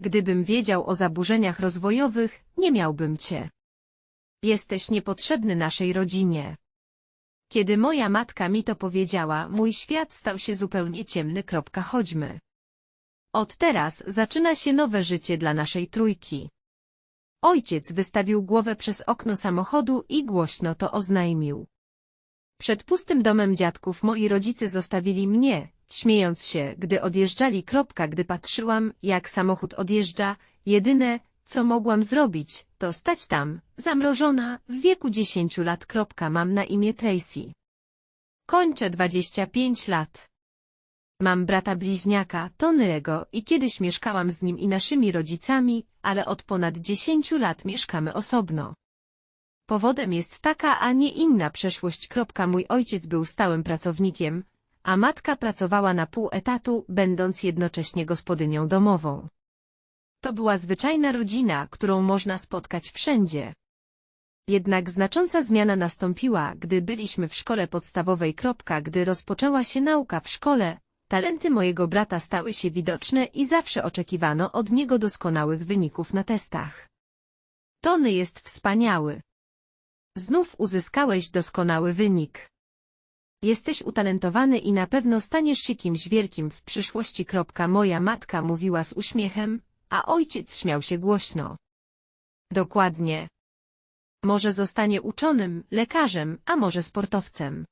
Gdybym wiedział o zaburzeniach rozwojowych, nie miałbym cię. Jesteś niepotrzebny naszej rodzinie. Kiedy moja matka mi to powiedziała, mój świat stał się zupełnie ciemny. Kropka, Chodźmy. Od teraz zaczyna się nowe życie dla naszej trójki. Ojciec wystawił głowę przez okno samochodu i głośno to oznajmił. Przed pustym domem dziadków moi rodzice zostawili mnie, śmiejąc się, gdy odjeżdżali. Gdy patrzyłam, jak samochód odjeżdża, jedyne, co mogłam zrobić, to stać tam, zamrożona, w wieku 10 lat. Mam na imię Tracy. Kończę 25 lat. Mam brata bliźniaka, Tony'ego i kiedyś mieszkałam z nim i naszymi rodzicami, ale od ponad 10 lat mieszkamy osobno. Powodem jest taka, a nie inna przeszłość. Mój ojciec był stałym pracownikiem, a matka pracowała na pół etatu, będąc jednocześnie gospodynią domową. To była zwyczajna rodzina, którą można spotkać wszędzie. Jednak znacząca zmiana nastąpiła, gdy byliśmy w szkole podstawowej. Gdy rozpoczęła się nauka w szkole, talenty mojego brata stały się widoczne i zawsze oczekiwano od niego doskonałych wyników na testach. Tony jest wspaniały. Znów uzyskałeś doskonały wynik. Jesteś utalentowany i na pewno staniesz się kimś wielkim w przyszłości. Moja matka mówiła z uśmiechem, a ojciec śmiał się głośno. Dokładnie. Może zostanie uczonym, lekarzem, a może sportowcem.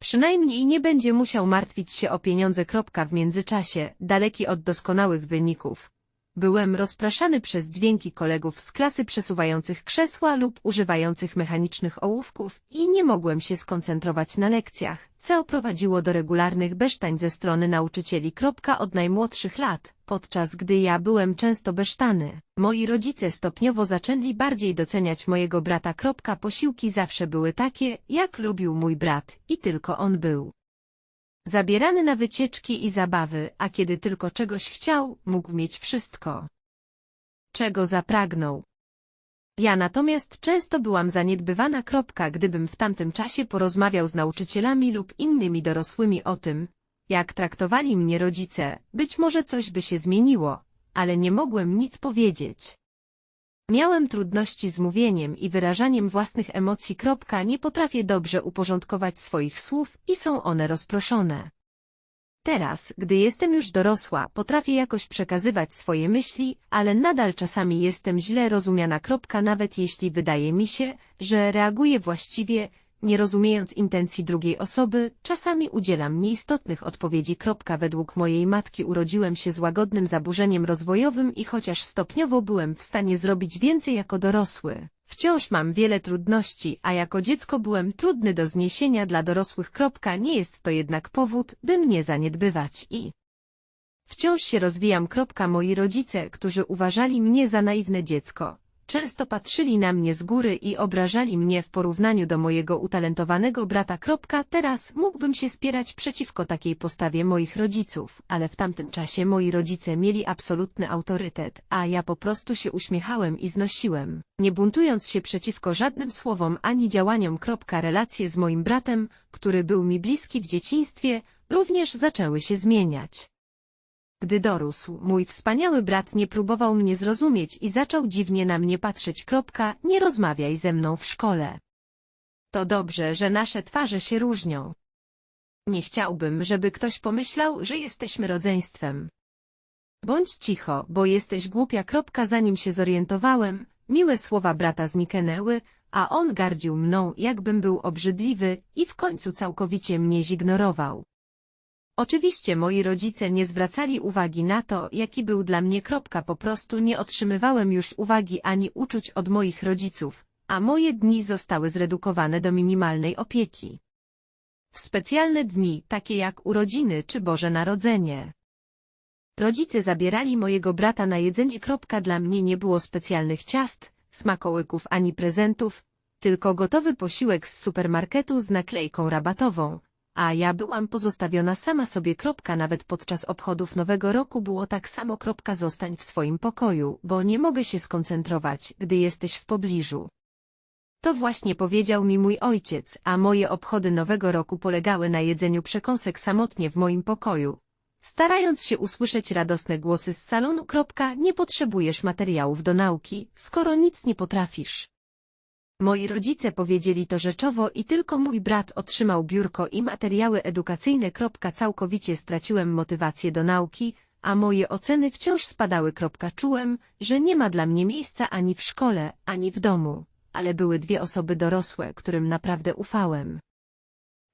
Przynajmniej nie będzie musiał martwić się o pieniądze. W międzyczasie, daleki od doskonałych wyników. Byłem rozpraszany przez dźwięki kolegów z klasy przesuwających krzesła lub używających mechanicznych ołówków i nie mogłem się skoncentrować na lekcjach, co prowadziło do regularnych besztań ze strony nauczycieli. Od najmłodszych lat, podczas gdy ja byłem często besztany, moi rodzice stopniowo zaczęli bardziej doceniać mojego brata. Posiłki zawsze były takie, jak lubił mój brat i tylko on był. Zabierany na wycieczki i zabawy, a kiedy tylko czegoś chciał, mógł mieć wszystko. Czego zapragnął. Ja natomiast często byłam zaniedbywana. Kropka, gdybym w tamtym czasie porozmawiał z nauczycielami lub innymi dorosłymi o tym, jak traktowali mnie rodzice, być może coś by się zmieniło, ale nie mogłem nic powiedzieć. Miałem trudności z mówieniem i wyrażaniem własnych emocji. Nie potrafię dobrze uporządkować swoich słów i są one rozproszone. Teraz, gdy jestem już dorosła, potrafię jakoś przekazywać swoje myśli, ale nadal czasami jestem źle rozumiana. Nawet jeśli wydaje mi się, że reaguję właściwie, nie rozumiejąc intencji drugiej osoby, czasami udzielam nieistotnych odpowiedzi. Według mojej matki urodziłem się z łagodnym zaburzeniem rozwojowym i chociaż stopniowo byłem w stanie zrobić więcej jako dorosły, wciąż mam wiele trudności, a jako dziecko byłem trudny do zniesienia dla dorosłych. Nie jest to jednak powód, by mnie zaniedbywać i Wciąż się rozwijam. Moi rodzice, którzy uważali mnie za naiwne dziecko, Często patrzyli na mnie z góry i obrażali mnie w porównaniu do mojego utalentowanego brata. Teraz mógłbym się spierać przeciwko takiej postawie moich rodziców, ale w tamtym czasie moi rodzice mieli absolutny autorytet, a ja po prostu się uśmiechałem i znosiłem, nie buntując się przeciwko żadnym słowom ani działaniom. Relacje z moim bratem, który był mi bliski w dzieciństwie, również zaczęły się zmieniać. Gdy dorósł, mój wspaniały brat nie próbował mnie zrozumieć i zaczął dziwnie na mnie patrzeć. Kropka, nie rozmawiaj ze mną w szkole. To dobrze, że nasze twarze się różnią. Nie chciałbym, żeby ktoś pomyślał, że jesteśmy rodzeństwem. Bądź cicho, bo jesteś głupia. Kropka, zanim się zorientowałem, miłe słowa brata zniknęły, a on gardził mną, jakbym był obrzydliwy i w końcu całkowicie mnie zignorował. Oczywiście moi rodzice nie zwracali uwagi na to, jaki był dla mnie kropka po prostu nie otrzymywałem już uwagi ani uczuć od moich rodziców, a moje dni zostały zredukowane do minimalnej opieki. W specjalne dni, takie jak urodziny czy Boże Narodzenie. Rodzice zabierali mojego brata na jedzenie. Kropka dla mnie nie było specjalnych ciast, smakołyków ani prezentów, tylko gotowy posiłek z supermarketu z naklejką rabatową, a ja byłam pozostawiona sama sobie. Kropka, nawet podczas obchodów Nowego Roku było tak samo. Kropka, zostań w swoim pokoju, bo nie mogę się skoncentrować, gdy jesteś w pobliżu. To właśnie powiedział mi mój ojciec, a moje obchody Nowego Roku polegały na jedzeniu przekąsek samotnie w moim pokoju, starając się usłyszeć radosne głosy z salonu. Kropka, nie potrzebujesz materiałów do nauki, skoro nic nie potrafisz. Moi rodzice powiedzieli to rzeczowo i tylko mój brat otrzymał biurko i materiały edukacyjne. Całkowicie straciłem motywację do nauki, a moje oceny wciąż spadały. Czułem, że nie ma dla mnie miejsca ani w szkole, ani w domu, ale były dwie osoby dorosłe, którym naprawdę ufałem.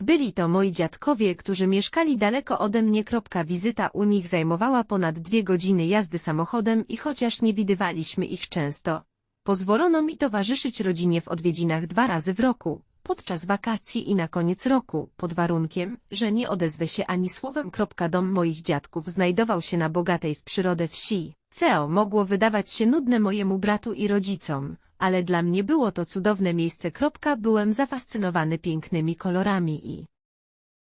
Byli to moi dziadkowie, którzy mieszkali daleko ode mnie. Wizyta u nich zajmowała ponad dwie godziny jazdy samochodem i chociaż nie widywaliśmy ich często, pozwolono mi towarzyszyć rodzinie w odwiedzinach dwa razy w roku, podczas wakacji i na koniec roku, pod warunkiem, że nie odezwę się ani słowem. Dom moich dziadków znajdował się na bogatej w przyrodę wsi. CEO mogło wydawać się nudne mojemu bratu i rodzicom, ale dla mnie było to cudowne miejsce. Byłem zafascynowany pięknymi kolorami i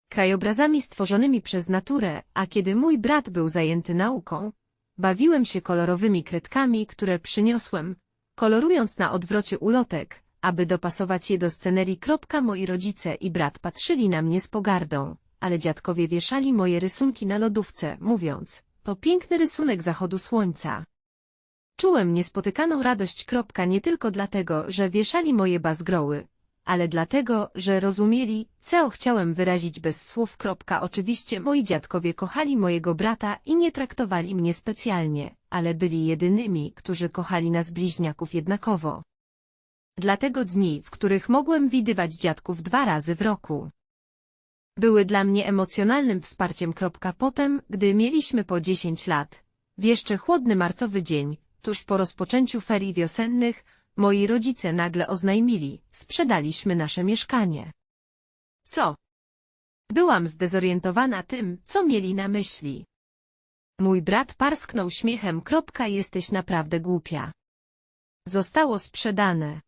krajobrazami stworzonymi przez naturę, a kiedy mój brat był zajęty nauką, bawiłem się kolorowymi kredkami, które przyniosłem, kolorując na odwrocie ulotek, aby dopasować je do scenerii. Moi rodzice i brat patrzyli na mnie z pogardą, ale dziadkowie wieszali moje rysunki na lodówce, mówiąc, to piękny rysunek zachodu słońca. Czułem niespotykaną radość. Nie tylko dlatego, że wieszali moje bazgroły, ale dlatego, że rozumieli, co chciałem wyrazić bez słów. Oczywiście moi dziadkowie kochali mojego brata i nie traktowali mnie specjalnie, ale byli jedynymi, którzy kochali nas bliźniaków jednakowo. Dlatego dni, w których mogłem widywać dziadków dwa razy w roku, były dla mnie emocjonalnym wsparciem. Potem, gdy mieliśmy po 10 lat, w jeszcze chłodny marcowy dzień, tuż po rozpoczęciu ferii wiosennych, moi rodzice nagle oznajmili, sprzedaliśmy nasze mieszkanie. Co? Byłam zdezorientowana tym, co mieli na myśli. Mój brat parsknął śmiechem. Kropka, jesteś naprawdę głupia. Zostało sprzedane.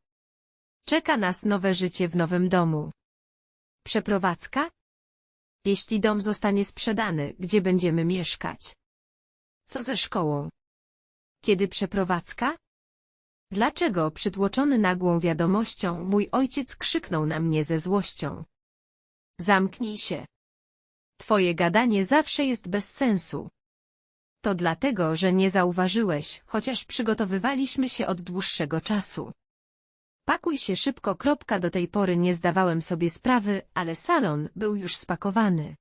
Czeka nas nowe życie w nowym domu. Przeprowadzka? Jeśli dom zostanie sprzedany, gdzie będziemy mieszkać? Co ze szkołą? Kiedy przeprowadzka? Dlaczego przytłoczony nagłą wiadomością mój ojciec krzyknął na mnie ze złością? Zamknij się. Twoje gadanie zawsze jest bez sensu. To dlatego, że nie zauważyłeś, chociaż przygotowywaliśmy się od dłuższego czasu. Pakuj się szybko. Kropka. Do tej pory nie zdawałem sobie sprawy, ale salon był już spakowany.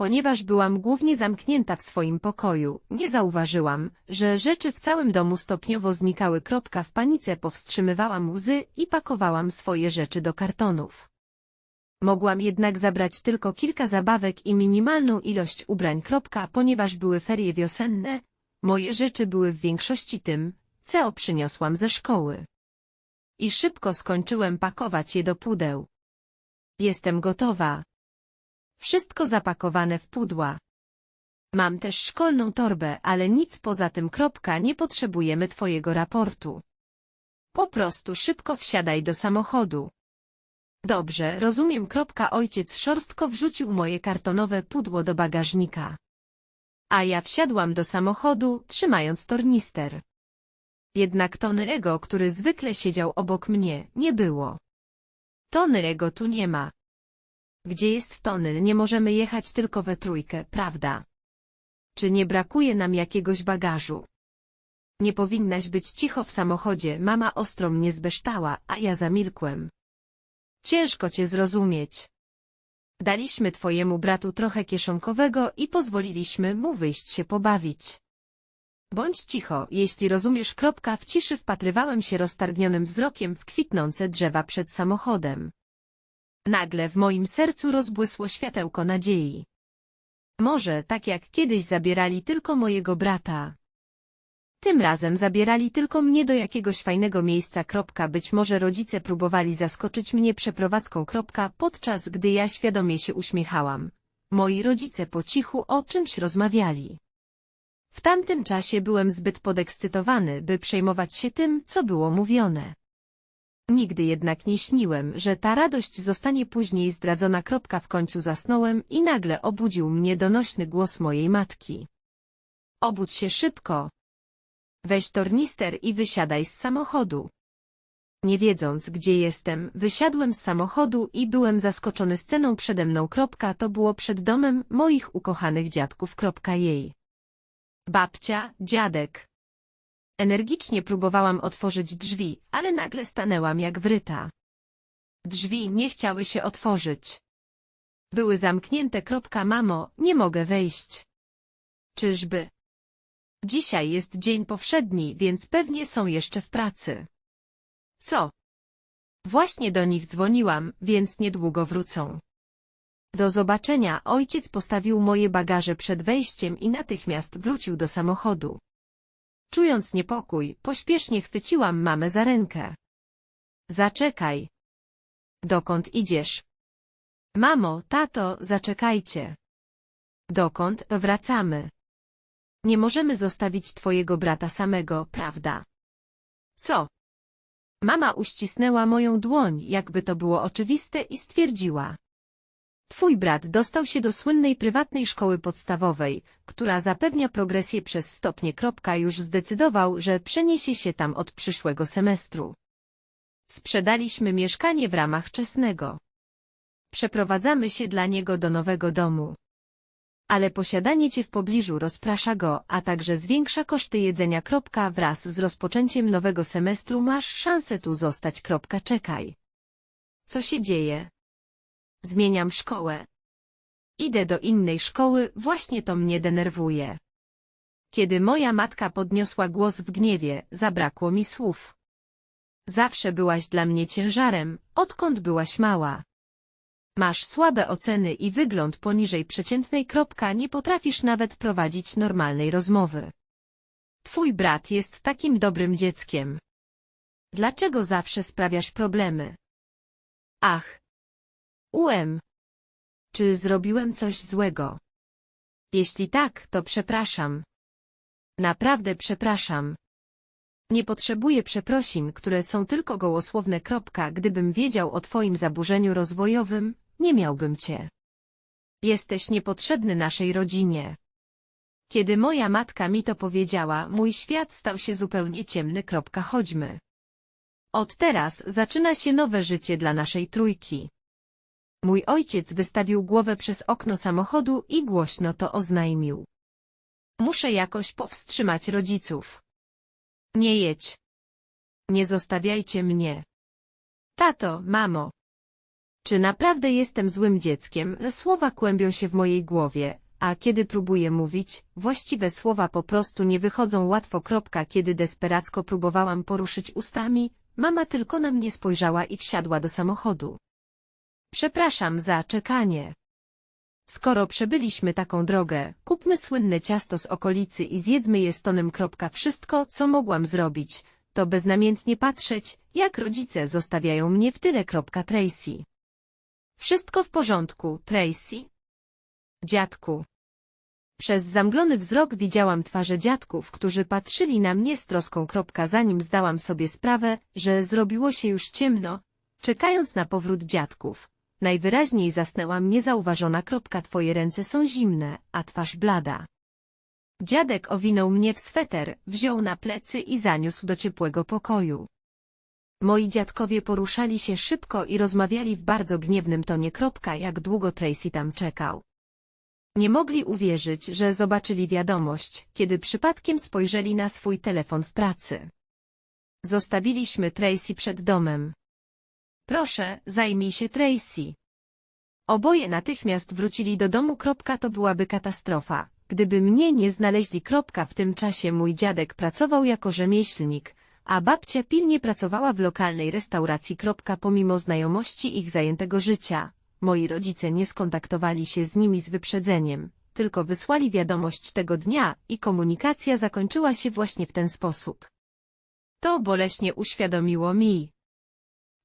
Ponieważ byłam głównie zamknięta w swoim pokoju, nie zauważyłam, że rzeczy w całym domu stopniowo znikały. Kropka. W panice powstrzymywałam łzy i pakowałam swoje rzeczy do kartonów. Mogłam jednak zabrać tylko kilka zabawek i minimalną ilość ubrań. Kropka. Ponieważ były ferie wiosenne, moje rzeczy były w większości tym, co przyniosłam ze szkoły i szybko skończyłem pakować je do pudeł. Jestem gotowa. Wszystko zapakowane w pudła. Mam też szkolną torbę, ale nic poza tym. Kropka, nie potrzebujemy twojego raportu. Po prostu szybko wsiadaj do samochodu. Dobrze, rozumiem. Kropka, ojciec szorstko wrzucił moje kartonowe pudło do bagażnika. A ja wsiadłam do samochodu, trzymając tornister. Jednak Tonerego, który zwykle siedział obok mnie, nie było. Tonerego tu nie ma. Gdzie jest Tony? Nie możemy jechać tylko we trójkę, prawda? Czy nie brakuje nam jakiegoś bagażu? Nie powinnaś być cicho w samochodzie, mama ostro mnie zbeształa, a ja zamilkłem. Ciężko cię zrozumieć. Daliśmy twojemu bratu trochę kieszonkowego i pozwoliliśmy mu wyjść się pobawić. Bądź cicho, jeśli rozumiesz. Kropka w ciszy wpatrywałem się roztargnionym wzrokiem w kwitnące drzewa przed samochodem. Nagle w moim sercu rozbłysło światełko nadziei. Może tak jak kiedyś zabierali tylko mojego brata. Tym razem zabierali tylko mnie do jakiegoś fajnego miejsca. Kropka. Być może rodzice próbowali zaskoczyć mnie przeprowadzką. Kropka. Podczas gdy ja świadomie się uśmiechałam. Moi rodzice po cichu o czymś rozmawiali. W tamtym czasie byłem zbyt podekscytowany, by przejmować się tym, co było mówione. Nigdy jednak nie śniłem, że ta radość zostanie później zdradzona. Kropka w końcu zasnąłem i nagle obudził mnie donośny głos mojej matki. Obudź się szybko. Weź tornister i wysiadaj z samochodu. Nie wiedząc, gdzie jestem, wysiadłem z samochodu i byłem zaskoczony sceną przede mną. Kropka, to było przed domem moich ukochanych dziadków. Kropka, jej. Babcia, dziadek. Energicznie próbowałam otworzyć drzwi, ale nagle stanęłam jak wryta. Drzwi nie chciały się otworzyć. Były zamknięte. Mamo, nie mogę wejść. Czyżby? Dzisiaj jest dzień powszedni, więc pewnie są jeszcze w pracy. Co? Właśnie do nich dzwoniłam, więc niedługo wrócą. Do zobaczenia, ojciec postawił moje bagaże przed wejściem i natychmiast wrócił do samochodu. Czując niepokój, pośpiesznie chwyciłam mamę za rękę. Zaczekaj. Dokąd idziesz? Mamo, tato, zaczekajcie. Dokąd wracamy? Nie możemy zostawić twojego brata samego, prawda? Co? Mama uścisnęła moją dłoń, jakby to było oczywiste i stwierdziła. Twój brat dostał się do słynnej prywatnej szkoły podstawowej, która zapewnia progresję przez stopnie. Już zdecydował, że przeniesie się tam od przyszłego semestru. Sprzedaliśmy mieszkanie w ramach czesnego. Przeprowadzamy się dla niego do nowego domu. Ale posiadanie cię w pobliżu rozprasza go, a także zwiększa koszty jedzenia. Wraz z rozpoczęciem nowego semestru masz szansę tu zostać. Czekaj. Co się dzieje? Zmieniam szkołę. Idę do innej szkoły, właśnie to mnie denerwuje. Kiedy moja matka podniosła głos w gniewie, zabrakło mi słów. Zawsze byłaś dla mnie ciężarem, odkąd byłaś mała. Masz słabe oceny i wygląd poniżej przeciętnej. Kropka, nie potrafisz nawet prowadzić normalnej rozmowy. Twój brat jest takim dobrym dzieckiem. Dlaczego zawsze sprawiasz problemy? Ach. UM. Czy zrobiłem coś złego? Jeśli tak, to przepraszam. Naprawdę przepraszam. Nie potrzebuję przeprosin, które są tylko gołosłowne. Kropka, gdybym wiedział o twoim zaburzeniu rozwojowym, nie miałbym cię. Jesteś niepotrzebny naszej rodzinie. Kiedy moja matka mi to powiedziała, mój świat stał się zupełnie ciemny. Kropka, chodźmy. Od teraz zaczyna się nowe życie dla naszej trójki. Mój ojciec wystawił głowę przez okno samochodu i głośno to oznajmił. Muszę jakoś powstrzymać rodziców. Nie jedź. Nie zostawiajcie mnie. Tato, mamo. Czy naprawdę jestem złym dzieckiem? Słowa kłębią się w mojej głowie, a kiedy próbuję mówić, właściwe słowa po prostu nie wychodzą łatwo. Kropka, kiedy desperacko próbowałam poruszyć ustami, mama tylko na mnie spojrzała i wsiadła do samochodu. Przepraszam za czekanie. Skoro przebyliśmy taką drogę, kupmy słynne ciasto z okolicy i zjedzmy je z tonem. Wszystko, co mogłam zrobić, to beznamiętnie patrzeć, jak rodzice zostawiają mnie w tyle. Tracy. Wszystko w porządku, Tracy? Dziadku. Przez zamglony wzrok widziałam twarze dziadków, którzy patrzyli na mnie z troską. Zanim zdałam sobie sprawę, że zrobiło się już ciemno, czekając na powrót dziadków. Najwyraźniej zasnęłam niezauważona. Twoje ręce są zimne, a twarz blada. Dziadek owinął mnie w sweter, wziął na plecy i zaniósł do ciepłego pokoju. Moi dziadkowie poruszali się szybko i rozmawiali w bardzo gniewnym tonie. Jak długo Tracy tam czekał. Nie mogli uwierzyć, że zobaczyli wiadomość, kiedy przypadkiem spojrzeli na swój telefon w pracy. Zostawiliśmy Tracy przed domem. Proszę, zajmij się Tracy. Oboje natychmiast wrócili do domu. To byłaby katastrofa, gdyby mnie nie znaleźli. W tym czasie mój dziadek pracował jako rzemieślnik, a babcia pilnie pracowała w lokalnej restauracji. Pomimo znajomości ich zajętego życia, moi rodzice nie skontaktowali się z nimi z wyprzedzeniem, tylko wysłali wiadomość tego dnia i komunikacja zakończyła się właśnie w ten sposób. To boleśnie uświadomiło mi,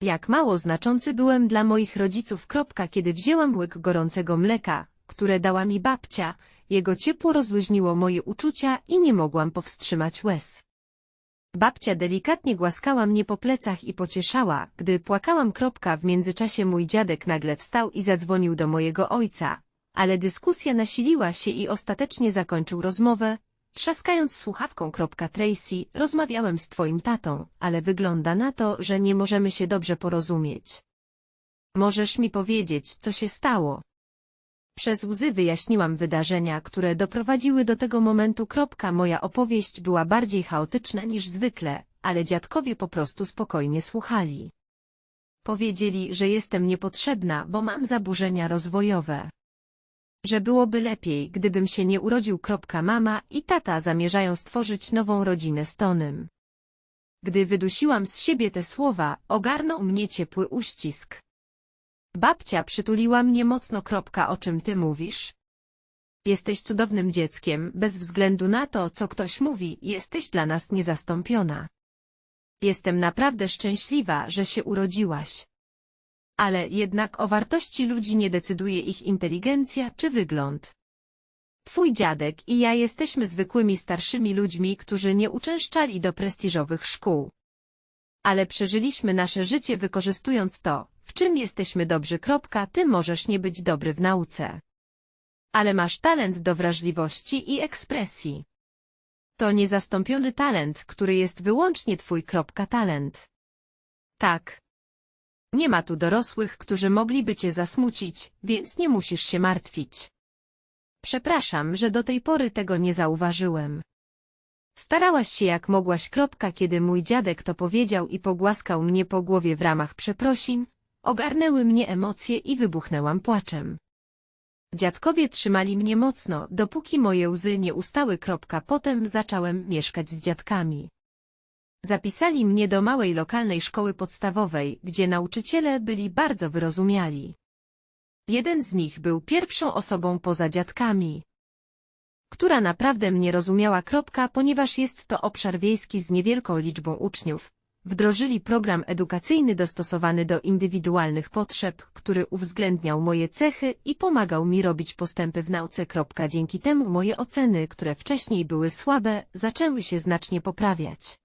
jak mało znaczący byłem dla moich rodziców. Kiedy wzięłam łyk gorącego mleka, które dała mi babcia, jego ciepło rozluźniło moje uczucia i nie mogłam powstrzymać łez. Babcia delikatnie głaskała mnie po plecach i pocieszała, gdy płakałam. W międzyczasie mój dziadek nagle wstał i zadzwonił do mojego ojca, ale dyskusja nasiliła się i ostatecznie zakończył rozmowę, Trzaskając słuchawką. Tracy, rozmawiałem z twoim tatą, ale wygląda na to, że nie możemy się dobrze porozumieć. Możesz mi powiedzieć, co się stało? Przez łzy wyjaśniłam wydarzenia, które doprowadziły do tego momentu. Moja opowieść była bardziej chaotyczna niż zwykle, ale dziadkowie po prostu spokojnie słuchali. Powiedzieli, że jestem niepotrzebna, bo mam zaburzenia rozwojowe. Że byłoby lepiej, gdybym się nie urodził. Mama i tata zamierzają stworzyć nową rodzinę z Tonym. Gdy wydusiłam z siebie te słowa, ogarnął mnie ciepły uścisk. Babcia przytuliła mnie mocno. O czym ty mówisz? Jesteś cudownym dzieckiem, bez względu na to, co ktoś mówi, jesteś dla nas niezastąpiona. Jestem naprawdę szczęśliwa, że się urodziłaś. Ale jednak o wartości ludzi nie decyduje ich inteligencja czy wygląd. Twój dziadek i ja jesteśmy zwykłymi starszymi ludźmi, którzy nie uczęszczali do prestiżowych szkół. Ale przeżyliśmy nasze życie wykorzystując to, w czym jesteśmy dobrzy. Ty możesz nie być dobry w nauce. Ale masz talent do wrażliwości i ekspresji. To niezastąpiony talent, który jest wyłącznie twój. Talent. Tak. Nie ma tu dorosłych, którzy mogliby cię zasmucić, więc nie musisz się martwić. Przepraszam, że do tej pory tego nie zauważyłem. Starałaś się jak mogłaś. Kiedy mój dziadek to powiedział i pogłaskał mnie po głowie w ramach przeprosin, ogarnęły mnie emocje i wybuchnęłam płaczem. Dziadkowie trzymali mnie mocno, dopóki moje łzy nie ustały. Potem zacząłem mieszkać z dziadkami. Zapisali mnie do małej lokalnej szkoły podstawowej, gdzie nauczyciele byli bardzo wyrozumiali. Jeden z nich był pierwszą osobą poza dziadkami, która naprawdę mnie rozumiała. Ponieważ jest to obszar wiejski z niewielką liczbą uczniów, Wdrożyli program edukacyjny dostosowany do indywidualnych potrzeb, który uwzględniał moje cechy i pomagał mi robić postępy w nauce. Dzięki temu moje oceny, które wcześniej były słabe, zaczęły się znacznie poprawiać.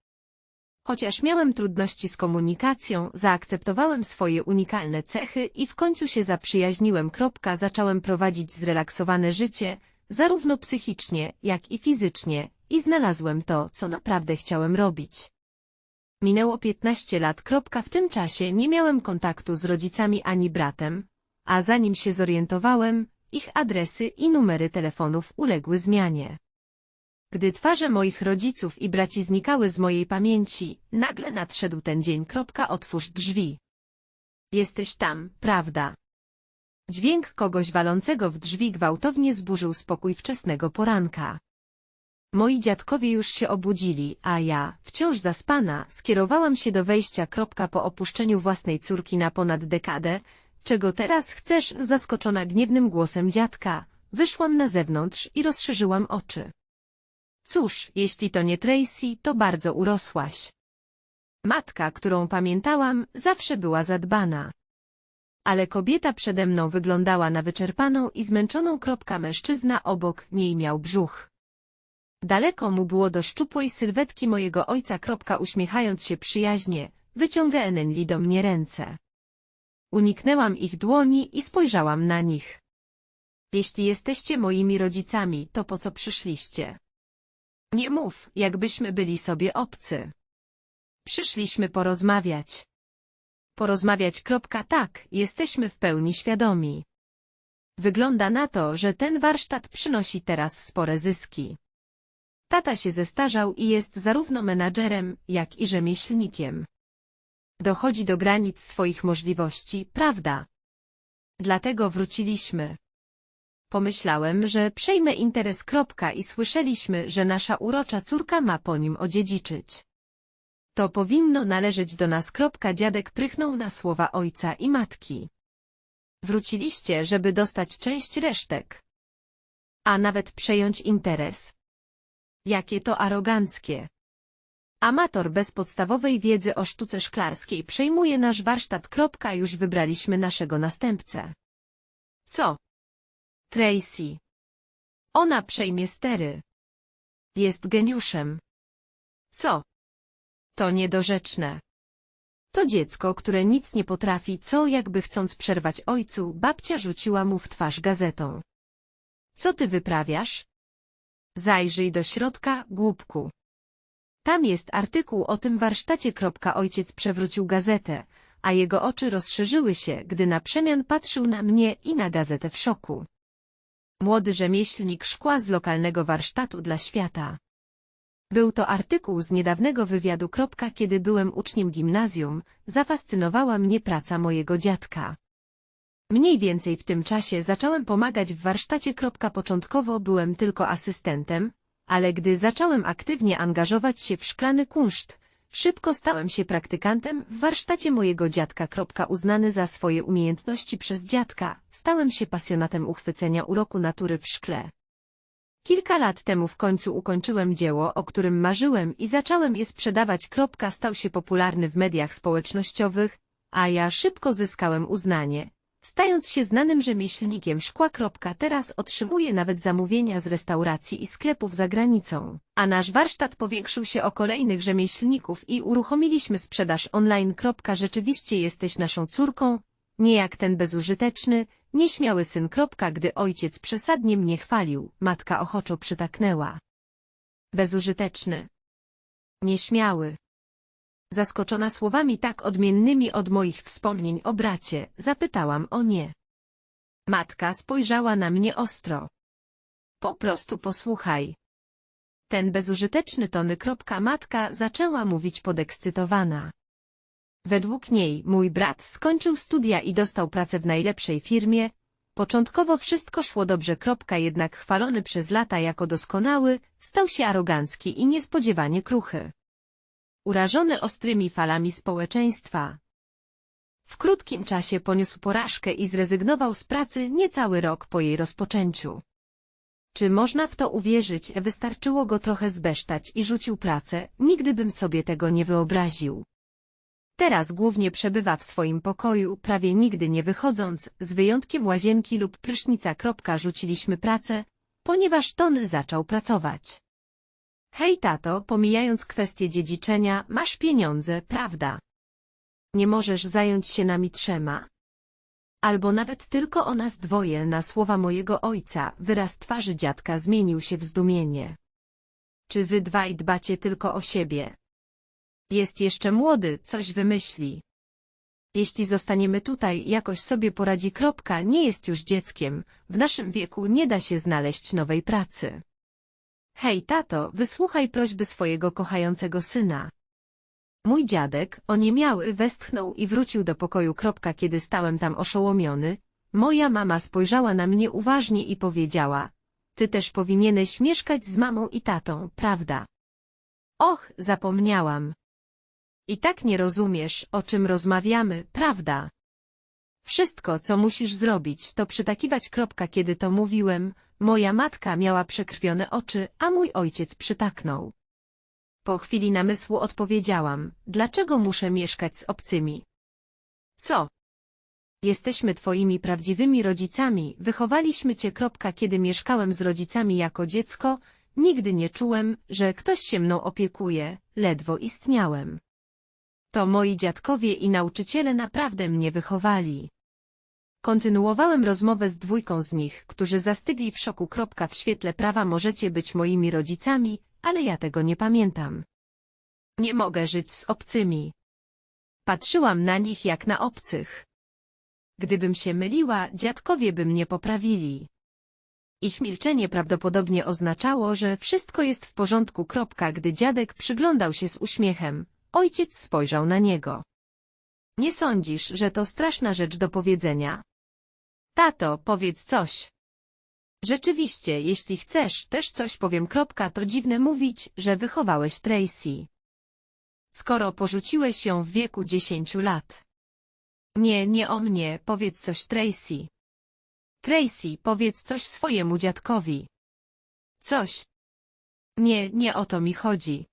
Chociaż miałem trudności z komunikacją, zaakceptowałem swoje unikalne cechy i w końcu się zaprzyjaźniłem. Zacząłem prowadzić zrelaksowane życie, zarówno psychicznie, jak i fizycznie, i znalazłem to, co naprawdę chciałem robić. Minęło 15 lat. W tym czasie nie miałem kontaktu z rodzicami ani bratem, a zanim się zorientowałem, ich adresy i numery telefonów uległy zmianie. Gdy twarze moich rodziców i braci znikały z mojej pamięci, nagle nadszedł ten dzień. Otwórz drzwi. Jesteś tam, prawda? Dźwięk kogoś walącego w drzwi gwałtownie zburzył spokój wczesnego poranka. Moi dziadkowie już się obudzili, a ja, wciąż zaspana, skierowałam się do wejścia. Po opuszczeniu własnej córki na ponad dekadę, czego teraz chcesz, zaskoczona gniewnym głosem dziadka, wyszłam na zewnątrz i rozszerzyłam oczy. Cóż, jeśli to nie Tracy, to bardzo urosłaś. Matka, którą pamiętałam, zawsze była zadbana. Ale kobieta przede mną wyglądała na wyczerpaną i zmęczoną. Mężczyzna obok niej miał brzuch. Daleko mu było do szczupłej sylwetki mojego ojca. Uśmiechając się przyjaźnie, wyciągnęli do mnie ręce. Uniknęłam ich dłoni i spojrzałam na nich. Jeśli jesteście moimi rodzicami, to po co przyszliście? Nie mów, jakbyśmy byli sobie obcy. Przyszliśmy porozmawiać. Porozmawiać. Tak, jesteśmy w pełni świadomi. Wygląda na to, że ten warsztat przynosi teraz spore zyski. Tata się zestarzał i jest zarówno menadżerem, jak i rzemieślnikiem. Dochodzi do granic swoich możliwości, prawda? Dlatego wróciliśmy. Pomyślałem, że przejmę interes. I słyszeliśmy, że nasza urocza córka ma po nim odziedziczyć. To powinno należeć do nas. Dziadek prychnął na słowa ojca i matki. Wróciliście, żeby dostać część resztek. A nawet przejąć interes. Jakie to aroganckie. Amator bez podstawowej wiedzy o sztuce szklarskiej przejmuje nasz warsztat. Już wybraliśmy naszego następcę. Co? Tracy. Ona przejmie stery. Jest geniuszem. Co? To niedorzeczne. To dziecko, które nic nie potrafi, co jakby chcąc przerwać ojcu, babcia rzuciła mu w twarz gazetą. Co ty wyprawiasz? Zajrzyj do środka, głupku. Tam jest artykuł o tym warsztacie. Ojciec przewrócił gazetę, a jego oczy rozszerzyły się, gdy na przemian patrzył na mnie i na gazetę w szoku. Młody rzemieślnik szkła z lokalnego warsztatu dla świata. Był to artykuł z niedawnego wywiadu. Kiedy byłem uczniem gimnazjum, zafascynowała mnie praca mojego dziadka. Mniej więcej w tym czasie zacząłem pomagać w warsztacie. Początkowo byłem tylko asystentem, ale gdy zacząłem aktywnie angażować się w szklany kunszt, szybko stałem się praktykantem w warsztacie mojego dziadka. Uznany za swoje umiejętności przez dziadka, stałem się pasjonatem uchwycenia uroku natury w szkle. Kilka lat temu w końcu ukończyłem dzieło, o którym marzyłem i zacząłem je sprzedawać. Stał się popularny w mediach społecznościowych, a ja szybko zyskałem uznanie. Stając się znanym rzemieślnikiem szkła. Teraz otrzymuję nawet zamówienia z restauracji i sklepów za granicą. A nasz warsztat powiększył się o kolejnych rzemieślników i uruchomiliśmy sprzedaż online. Rzeczywiście jesteś naszą córką, nie jak ten bezużyteczny, nieśmiały syn. Gdy ojciec przesadnie mnie chwalił, matka ochoczo przytaknęła. Bezużyteczny. Nieśmiały. Zaskoczona słowami tak odmiennymi od moich wspomnień o bracie, zapytałam o nie. Matka spojrzała na mnie ostro. Po prostu posłuchaj. Ten bezużyteczny tony. Matka zaczęła mówić podekscytowana. Według niej mój brat skończył studia i dostał pracę w najlepszej firmie. Początkowo wszystko szło dobrze. Jednak chwalony przez lata jako doskonały, stał się arogancki i niespodziewanie kruchy urażony ostrymi falami społeczeństwa. W krótkim czasie poniósł porażkę i zrezygnował z pracy niecały rok po jej rozpoczęciu. Czy można w to uwierzyć, wystarczyło go trochę zbesztać i rzucił pracę, nigdy bym sobie tego nie wyobraził. Teraz głównie przebywa w swoim pokoju, prawie nigdy nie wychodząc, z wyjątkiem łazienki lub prysznica. Rzuciliśmy pracę, ponieważ Tony zaczął pracować. Hej tato, pomijając kwestię dziedziczenia, masz pieniądze, prawda? Nie możesz zająć się nami trzema. Albo nawet tylko o nas dwoje na słowa mojego ojca, wyraz twarzy dziadka zmienił się w zdumienie. Czy wy dwaj dbacie tylko o siebie? Jest jeszcze młody, coś wymyśli. Jeśli zostaniemy tutaj, jakoś sobie poradzi. Kropka, nie jest już dzieckiem, w naszym wieku nie da się znaleźć nowej pracy. Hej, tato, wysłuchaj prośby swojego kochającego syna. Mój dziadek, oniemiały, westchnął i wrócił do pokoju. Kropka, kiedy stałem tam oszołomiony, moja mama spojrzała na mnie uważnie i powiedziała, ty też powinieneś mieszkać z mamą i tatą, prawda? Och, zapomniałam. I tak nie rozumiesz, o czym rozmawiamy, prawda? Wszystko, co musisz zrobić, to przytakiwać. Kropka, kiedy to mówiłem, Moja matka miała przekrwione oczy, a mój ojciec przytaknął. Po chwili namysłu odpowiedziałam, dlaczego muszę mieszkać z obcymi? Co? Jesteśmy twoimi prawdziwymi rodzicami, wychowaliśmy cię. Kiedy mieszkałem z rodzicami jako dziecko, nigdy nie czułem, że ktoś się mną opiekuje, ledwo istniałem. To moi dziadkowie i nauczyciele naprawdę mnie wychowali. Kontynuowałem rozmowę z dwójką z nich, którzy zastygli w szoku. W świetle prawa możecie być moimi rodzicami, ale ja tego nie pamiętam. Nie mogę żyć z obcymi. Patrzyłam na nich jak na obcych. Gdybym się myliła, dziadkowie by mnie poprawili. Ich milczenie prawdopodobnie oznaczało, że wszystko jest w porządku. Gdy dziadek przyglądał się z uśmiechem, ojciec spojrzał na niego. Nie sądzisz, że to straszna rzecz do powiedzenia? Tato, powiedz coś. Rzeczywiście, jeśli chcesz, też coś powiem. Kropka, to dziwne mówić, że wychowałeś Tracy. Skoro porzuciłeś ją w wieku dziesięciu lat. Nie, nie o mnie, powiedz coś Tracy. Tracy, powiedz coś swojemu dziadkowi. Coś. Nie, nie o to mi chodzi.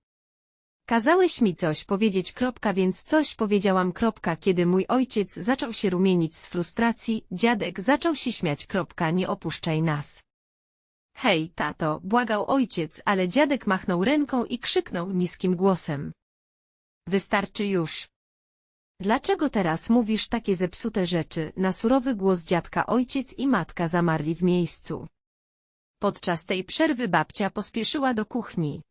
Kazałeś mi coś powiedzieć, kropka, więc coś powiedziałam, kropka, kiedy mój ojciec zaczął się rumienić z frustracji, dziadek zaczął się śmiać, kropka, nie opuszczaj nas. Hej, tato, błagał ojciec, ale dziadek machnął ręką i krzyknął niskim głosem. Wystarczy już. Dlaczego teraz mówisz takie zepsute rzeczy? Na surowy głos dziadka ojciec i matka zamarli w miejscu. Podczas tej przerwy babcia pospieszyła do kuchni.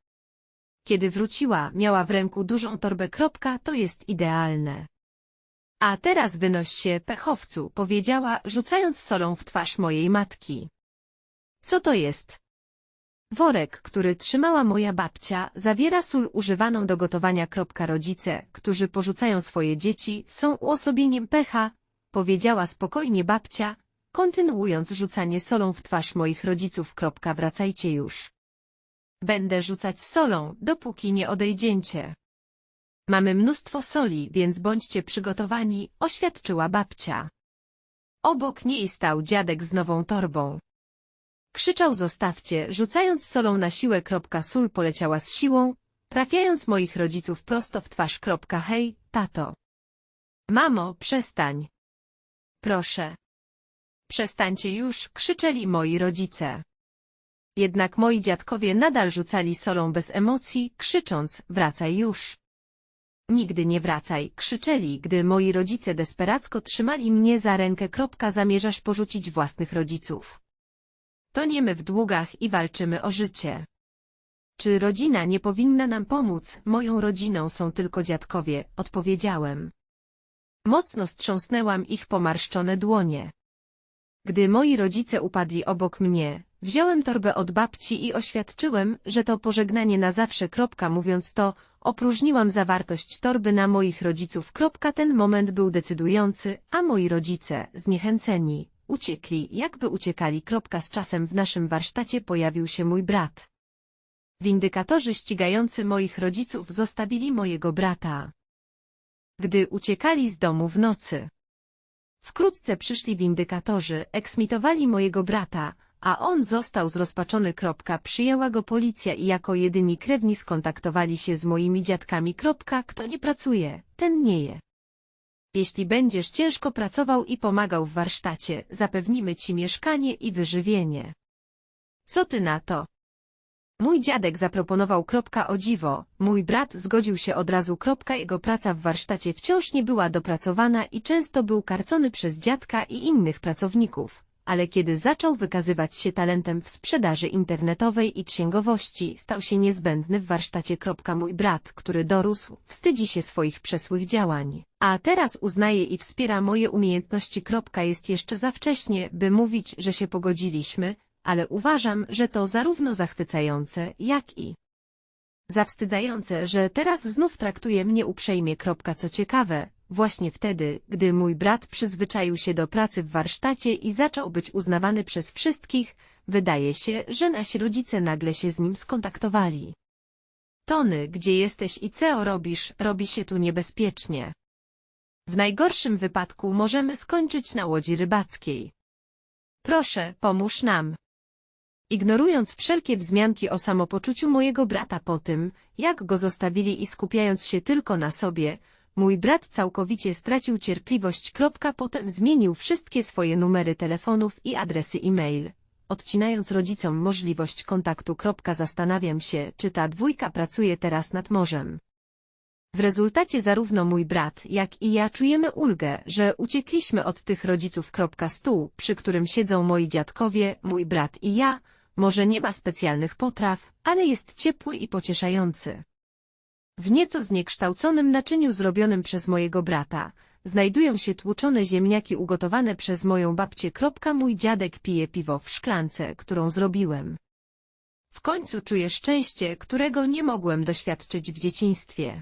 Kiedy wróciła, miała w ręku dużą torbę. Kropka, to jest idealne. A teraz wynoś się, pechowcu, powiedziała, rzucając solą w twarz mojej matki. Co to jest? Worek, który trzymała moja babcia, zawiera sól używaną do gotowania. Rodzice, którzy porzucają swoje dzieci, są uosobieniem pecha, powiedziała spokojnie babcia, kontynuując rzucanie solą w twarz moich rodziców. Wracajcie już. Będę rzucać solą, dopóki nie odejdziecie. Mamy mnóstwo soli, więc bądźcie przygotowani, oświadczyła babcia. Obok niej stał dziadek z nową torbą. Krzyczał zostawcie, rzucając solą na siłę. Sól poleciała z siłą, trafiając moich rodziców prosto w twarz. Hej, tato. Mamo, przestań. Proszę. Przestańcie już, krzyczeli moi rodzice. Jednak moi dziadkowie nadal rzucali solą bez emocji, krzycząc, wracaj już. Nigdy nie wracaj, krzyczeli, gdy moi rodzice desperacko trzymali mnie za rękę. Kropka, zamierzasz porzucić własnych rodziców. Toniemy w długach i walczymy o życie. Czy rodzina nie powinna nam pomóc? Moją rodziną są tylko dziadkowie, odpowiedziałem. Mocno strząsnęłam ich pomarszczone dłonie. Gdy moi rodzice upadli obok mnie, wziąłem torbę od babci i oświadczyłem, że to pożegnanie na zawsze. Kropka, mówiąc to, opróżniłam zawartość torby na moich rodziców. Kropka, ten moment był decydujący, a moi rodzice, zniechęceni, uciekli, jakby uciekali. Kropka, z czasem w naszym warsztacie pojawił się mój brat. Windykatorzy ścigający moich rodziców zostawili mojego brata. Gdy uciekali z domu w nocy. Wkrótce przyszli windykatorzy, eksmitowali mojego brata, a on został zrozpaczony. Przyjęła go policja i jako jedyni krewni skontaktowali się z moimi dziadkami. Kto nie pracuje, ten nie je. Jeśli będziesz ciężko pracował i pomagał w warsztacie, zapewnimy ci mieszkanie i wyżywienie. Co ty na to? Mój dziadek zaproponował o dziwo, mój brat zgodził się od razu jego praca w warsztacie wciąż nie była dopracowana i często był karcony przez dziadka i innych pracowników, ale kiedy zaczął wykazywać się talentem w sprzedaży internetowej i księgowości, stał się niezbędny w warsztacie mój brat, który dorósł, wstydzi się swoich przesłych działań, a teraz uznaje i wspiera moje umiejętności jest jeszcze za wcześnie, by mówić, że się pogodziliśmy, ale uważam, że to zarówno zachwycające, jak i zawstydzające, że teraz znów traktuje mnie uprzejmie. Co ciekawe, właśnie wtedy, gdy mój brat przyzwyczaił się do pracy w warsztacie i zaczął być uznawany przez wszystkich, wydaje się, że nasi rodzice nagle się z nim skontaktowali. Tony, gdzie jesteś i co robisz, robi się tu niebezpiecznie. W najgorszym wypadku możemy skończyć na łodzi rybackiej. Proszę, pomóż nam. Ignorując wszelkie wzmianki o samopoczuciu mojego brata po tym, jak go zostawili i skupiając się tylko na sobie, mój brat całkowicie stracił cierpliwość. Potem zmienił wszystkie swoje numery telefonów i adresy e-mail, odcinając rodzicom możliwość kontaktu. Zastanawiam się, czy ta dwójka pracuje teraz nad morzem. W rezultacie zarówno mój brat, jak i ja czujemy ulgę, że uciekliśmy od tych rodziców. Stół, przy którym siedzą moi dziadkowie, mój brat i ja, może nie ma specjalnych potraw, ale jest ciepły i pocieszający. W nieco zniekształconym naczyniu zrobionym przez mojego brata, znajdują się tłuczone ziemniaki ugotowane przez moją babcię. Mój dziadek pije piwo w szklance, którą zrobiłem. W końcu czuję szczęście, którego nie mogłem doświadczyć w dzieciństwie.